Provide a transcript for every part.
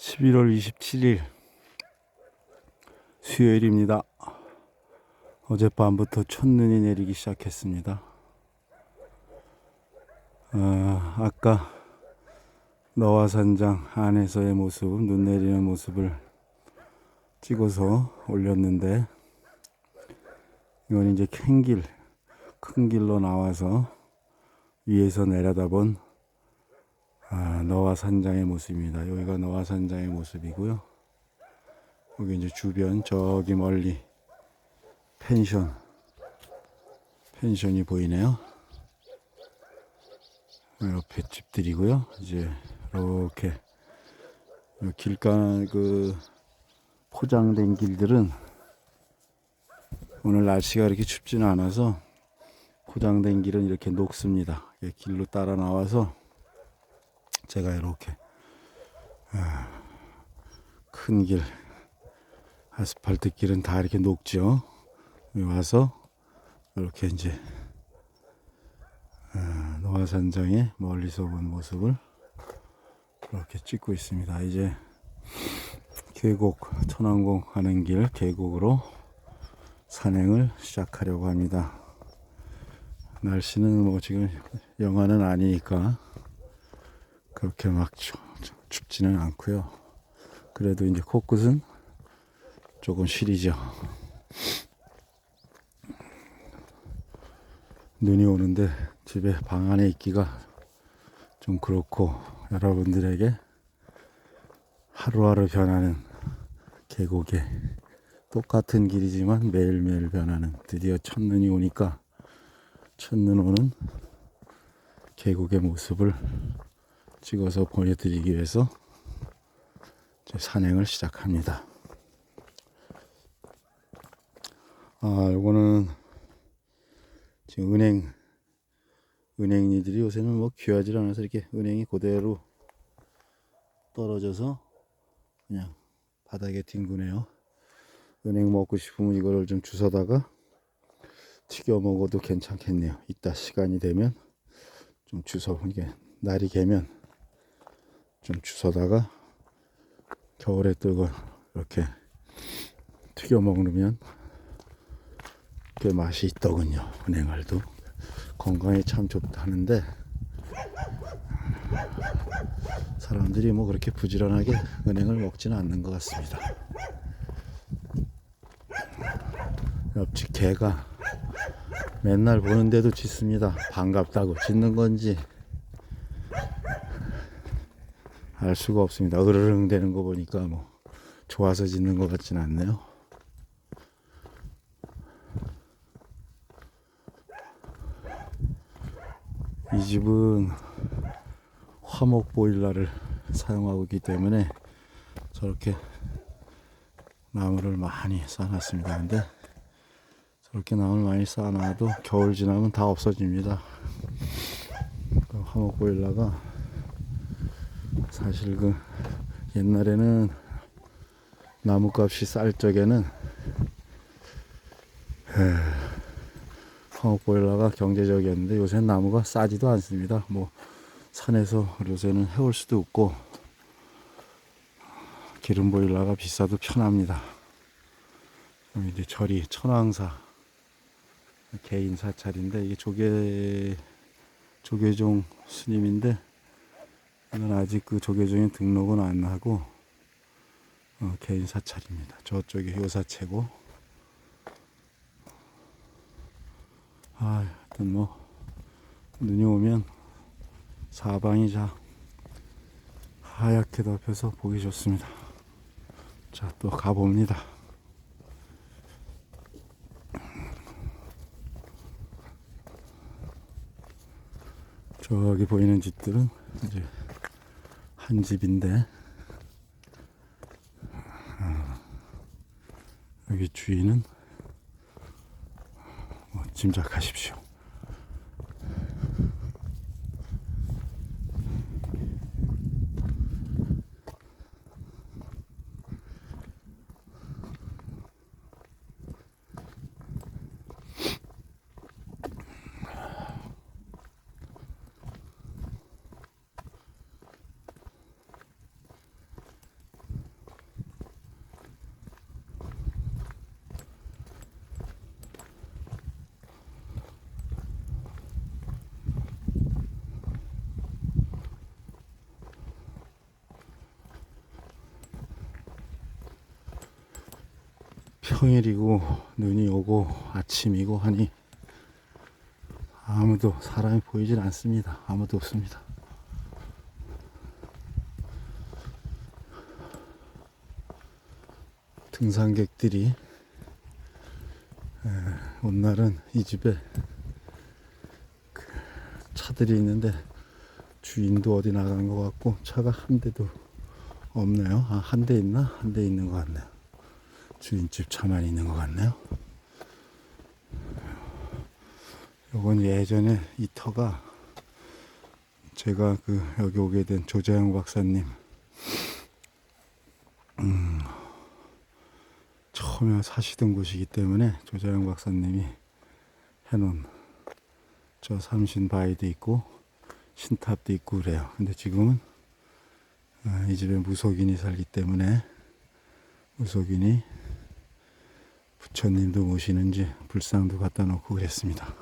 11월 27일 수요일입니다. 어젯밤부터 첫눈이 내리기 시작했습니다. 어, 아까 너와 산장 안에서의 모습, 눈 내리는 모습을 찍어서 올렸는데 이건 이제 큰 길, 큰 길로 나와서 위에서 내려다본 아, 너와 산장의 모습입니다. 여기가 너와 산장의 모습이고요. 여기 이제 주변 저기 멀리 펜션 펜션이 보이네요. 옆에 집들이고요. 이제 이렇게 요 길가 그 포장된 길들은 오늘 날씨가 이렇게 춥지는 않아서 포장된 길은 이렇게 녹습니다. 길로 따라 나와서 제가 이렇게 아, 큰 길, 아스팔트 길은 다 이렇게 녹죠. 와서 이렇게 이제 아, 노화산장의 멀리서 본 모습을 이렇게 찍고 있습니다. 이제 계곡 천왕공 가는 길 계곡으로 산행을 시작하려고 합니다. 날씨는 뭐 지금 영하는 아니니까 그렇게 막 추, 춥지는 않고요. 그래도 이제 코끝은 조금 시리죠. 눈이 오는데 집에 방 안에 있기가 좀 그렇고 여러분들에게 하루하루 변하는 계곡에 똑같은 길이지만 매일매일 변하는 드디어 첫눈이 오니까 첫눈 오는 계곡의 모습을 찍어서 보내드리기 위해서 이제 산행을 시작합니다. 아, 요거는 지금 은행 은행이들이 요새는 뭐 귀하지 않아서 이렇게 은행이 그대로 떨어져서 그냥 바닥에 뒹구네요. 은행 먹고 싶으면 이거를 좀 주워다가 튀겨 먹어도 괜찮겠네요. 이따 시간이 되면 좀 주워 이게 날이 개면 좀 주워다가 겨울에 뜨고 이렇게 튀겨 먹으면 꽤 맛이 있더군요. 은행알도 건강에 참 좋다는데 사람들이 뭐 그렇게 부지런하게 은행을 먹지는 않는 것 같습니다. 옆집 개가 맨날 보는데도 짖습니다. 반갑다고 짖는 건지 알 수가 없습니다. 으르릉 되는 거 보니까 뭐 좋아서 짖는 것 같진 않네요. 이 집은 화목 보일러를 사용하고 있기 때문에 저렇게 나무를 많이 쌓아놨습니다. 근데 저렇게 나무를 많이 쌓아놔도 겨울 지나면 다 없어집니다. 그 화목 보일러가 사실 그 옛날에는 나무값이 쌀 적에는 보일러가 경제적이었는데 요새 나무가 싸지도 않습니다. 뭐 산에서 요새는 해올 수도 없고 기름 보일러가 비싸도 편합니다. 이제 절이 천왕사 개인 사찰인데 이게 조계 조계종 스님인데 이건 아직 그 조계종에 등록은 안 하고 어, 개인 사찰입니다. 저쪽이 요사체고 아, 하여튼 뭐 눈이 오면 사방이 자 하얗게 덮여서 보기 좋습니다. 자, 또 가봅니다. 저기 보이는 집들은 이제 한 집인데 아, 여기 주인은 뭐 짐작하십시오. 평일이고 눈이 오고 아침이고 하니 아무도 사람이 보이질 않습니다. 아무도 없습니다. 등산객들이 에, 온 날은 이 집에 그 차들이 있는데 주인도 어디 나간 것 같고 차가 한 대도 없네요. 아, 한 대 있나? 한 대 있는 것 같네요. 주인집 차만 있는 것 같네요. 요건 예전에 이 터가 제가 그 여기 오게 된 조재영 박사님 음, 처음에 사시던 곳이기 때문에 조재영 박사님이 해놓은 저 삼신 바위도 있고 신탑도 있고 그래요. 근데 지금은 아, 이 집에 무속인이 살기 때문에 무속인이 부처님도 모시는지 불상도 갖다 놓고 그랬습니다.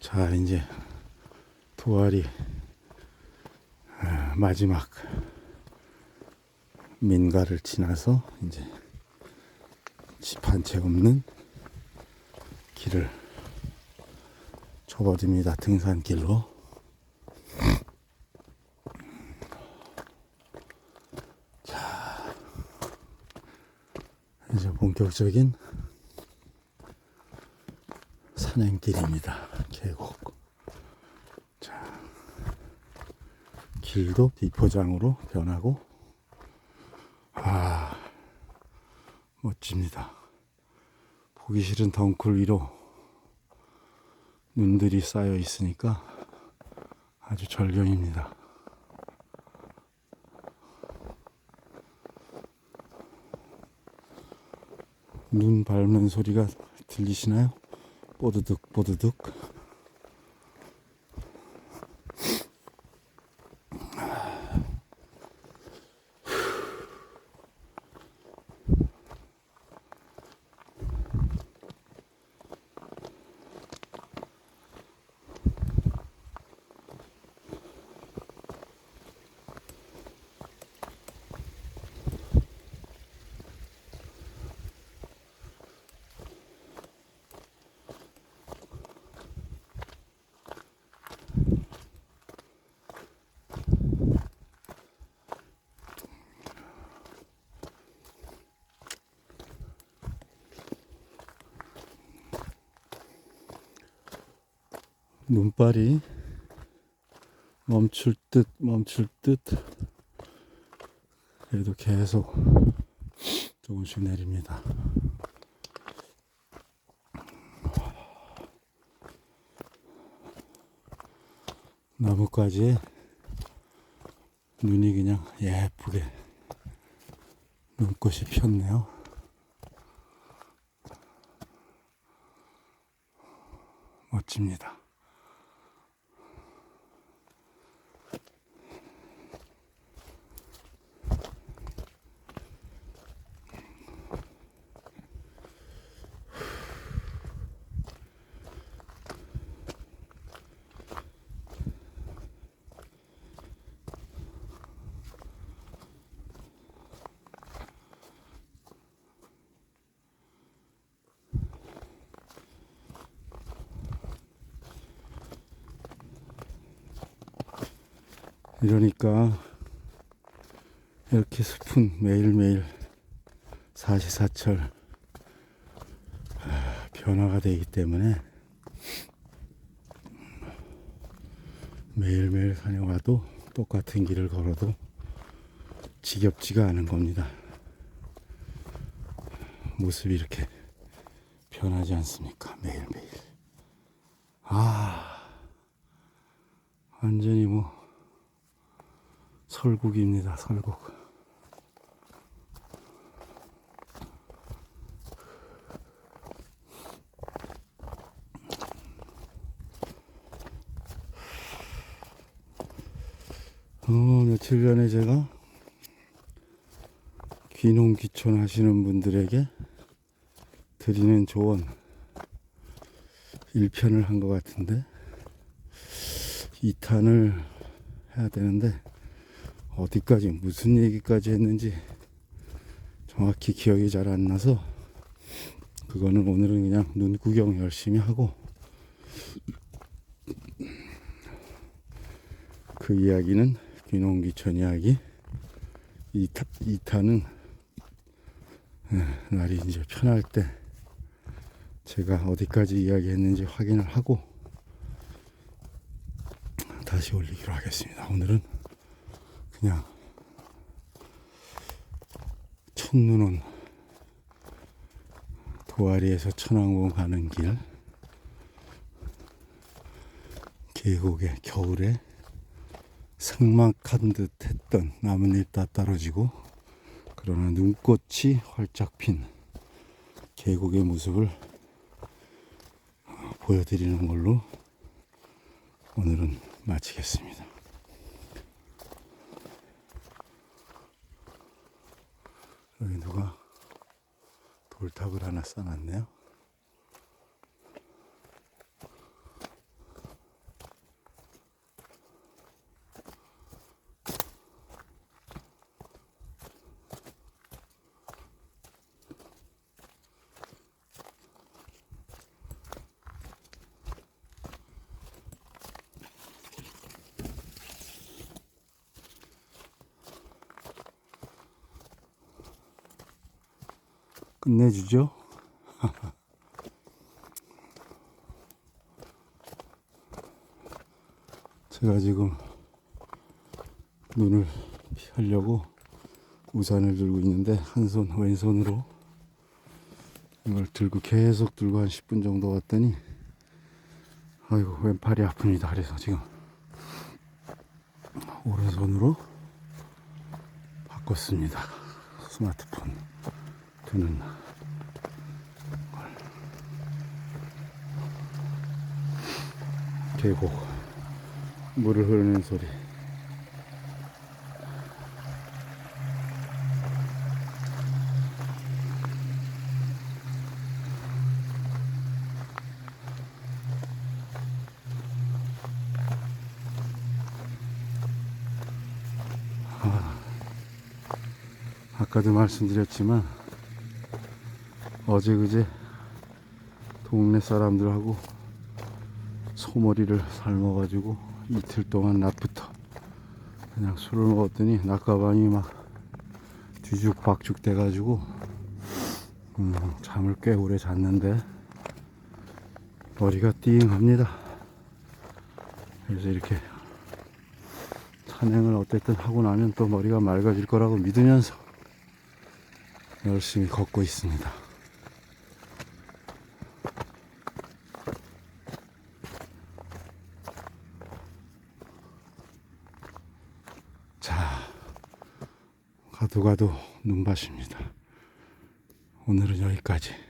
자, 이제 아, 마지막 민가를 지나서 이제 집 한 채 없는 길을 접어듭니다. 등산길로. 자, 이제 본격적인 산행길입니다. 계곡. 길도 비포장으로 변하고, 아, 멋집니다. 보기 싫은 덩굴 위로 눈들이 쌓여 있으니까 아주 절경입니다. 눈 밟는 소리가 들리시나요? 뽀드득 뽀드득 눈발이 멈출 듯 멈출 듯 그래도 계속 조금씩 내립니다. 나뭇가지에 눈이 그냥 예쁘게 눈꽃이 폈네요. 멋집니다. 이러니까 이렇게 숲은 매일매일 사시사철 아, 변화가 되기 때문에 매일매일 산에 와도 똑같은 길을 걸어도 지겹지가 않은 겁니다. 모습이 이렇게 변하지 않습니까? 매일매일. 아, 완전히 뭐, 설국입니다. 설국. 어, 며칠 전에 제가 귀농귀촌 하시는 분들에게 드리는 조언 1편을 한 것 같은데 2탄을 해야 되는데 어디까지 무슨 얘기까지 했는지 정확히 기억이 잘 안 나서 그거는 오늘은 그냥 눈 구경 열심히 하고 그 이야기는 귀농귀촌 이야기 2타, 2타는 날이 이제 편할 때 제가 어디까지 이야기했는지 확인을 하고 다시 올리기로 하겠습니다. 오늘은 그냥 첫눈 온 도아리에서 천왕봉 가는 길 계곡에 겨울에 생막한 듯 했던 나뭇잎 다 떨어지고 그러나 눈꽃이 활짝 핀 계곡의 모습을 어, 보여드리는 걸로 오늘은 마치겠습니다. 여기 누가 돌탑을 하나 써놨네요. 끝내주죠. 제가 지금 눈을 피하려고 우산을 들고 있는데 한 손 왼손으로 이걸 들고 계속 들고 한 10분 정도 왔더니 아이고 왼팔이 아픕니다. 그래서 지금 오른손으로 바꿨습니다. 스마트폰 걸. 계곡 물을 흐르는 소리 아, 아까도 말씀드렸지만 어제 그제 동네 사람들하고 소머리를 삶아가지고 이틀 동안 낮부터 그냥 술을 먹었더니 낮가방이 막 뒤죽박죽 돼가지고 음, 잠을 꽤 오래 잤는데 머리가 띵합니다. 그래서 이렇게 산행을 어쨌든 하고 나면 또 머리가 맑아질 거라고 믿으면서 열심히 걷고 있습니다. 자, 가도 가도 눈밭입니다. 오늘은 여기까지.